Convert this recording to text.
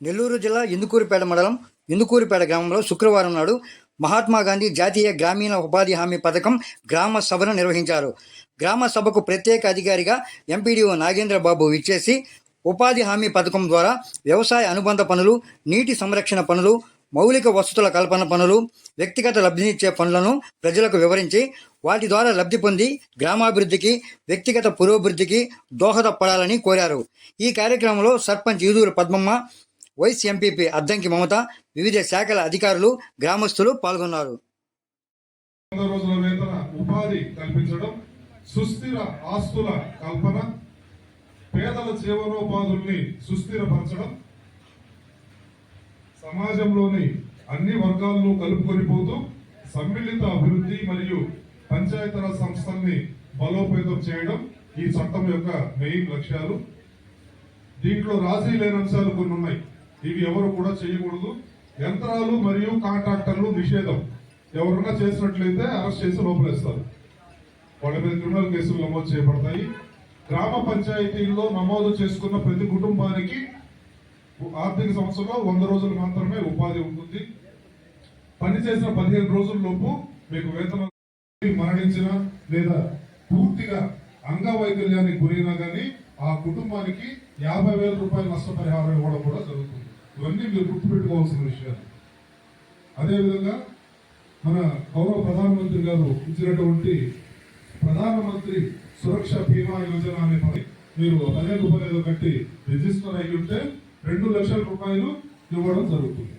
నెల్లూరు జిల్లా ఇందుకూరుపేట మండలం ఇందుకూరుపేట గ్రామంలో శుక్రవారం నాడు మహాత్మా గాంధీ జాతీయ గ్రామీణ ఉపాధి హామీ పథకం గ్రామ సభను నిర్వహించారు. గ్రామ సభకు ప్రత్యేక అధికారిగా ఎంపీడీఓ నాగేంద్రబాబు విచ్చేసి ఉపాధి హామీ పథకం ద్వారా వ్యవసాయ అనుబంధ పనులు నీటి సంరక్షణ పనులు మౌలిక వసతుల కల్పన పనులు వ్యక్తిగత లబ్ధినిచ్చే పనులను ప్రజలకు వివరించి వాటి ద్వారా లబ్ధి పొంది గ్రామాభివృద్ధికి వ్యక్తిగత పురోభివృద్ధికి దోహదపడాలని కోరారు. ఈ కార్యక్రమంలో సర్పంచ్ ఈదూరు పద్మమ్మ వైస్ ఎంపీపీ అద్దంకి మమత వివిధ శాఖల అధికారులు గ్రామస్తులు పాల్గొన్నారు. వంద రోజుల వేతన ఉపాధి కల్పించడం సుస్థిర ఆస్తుల కల్పన పేదల జీవనోపాధుల్ని సుస్థిరపరచడం సమాజంలోని అన్ని వర్గాలను కలుపుకొని పోతూ సమ్మిళిత అభివృద్ధి మరియు పంచాయతీరాజ్ సంస్థల్ని బలోపేతం చేయడం ఈ చట్టం యొక్క మెయిన్ లక్ష్యాలు. దీంట్లో రాజీ లేని అంశాలు కొన్ని ఉన్నాయి. ఇవి ఎవరు కూడా చేయకూడదు. యంత్రాలు మరియు కాంట్రాక్టర్లు నిషేధం. ఎవరన్నా చేసినట్లయితే అరెస్ట్ చేసి లోపలేస్తారు. వాళ్ళ మీద క్రిమినల్ కేసులు నమోదు చేయబడతాయి. గ్రామ పంచాయతీల్లో నమోదు చేసుకున్న ప్రతి కుటుంబానికి ఆర్థిక సంవత్సరంలో వంద రోజులు మాత్రమే ఉపాధి ఉంటుంది. పని చేసిన పదిహేను రోజుల్లోపు మీకు వేతనం మరణించిన లేదా పూర్తిగా అంగవైకల్యానికి గురైనా కానీ ఆ కుటుంబానికి యాభై వేల రూపాయల నష్టపరిహారం ఇవ్వడం కూడా జరుగుతుంది. ఇవన్నీ మీరు గుర్తుపెట్టుకోవాల్సిన విషయాలు. అదేవిధంగా మన గౌరవ ప్రధానమంత్రి గారు ఇచ్చినటువంటి ప్రధానమంత్రి సురక్ష బీమా యోజన అనే పని మీరు పదిహేను రూపాయలు కట్టి రిజిస్టర్ అయ్యి ఉంటే రెండు లక్షల రూపాయలు ఇవ్వడం జరుగుతుంది.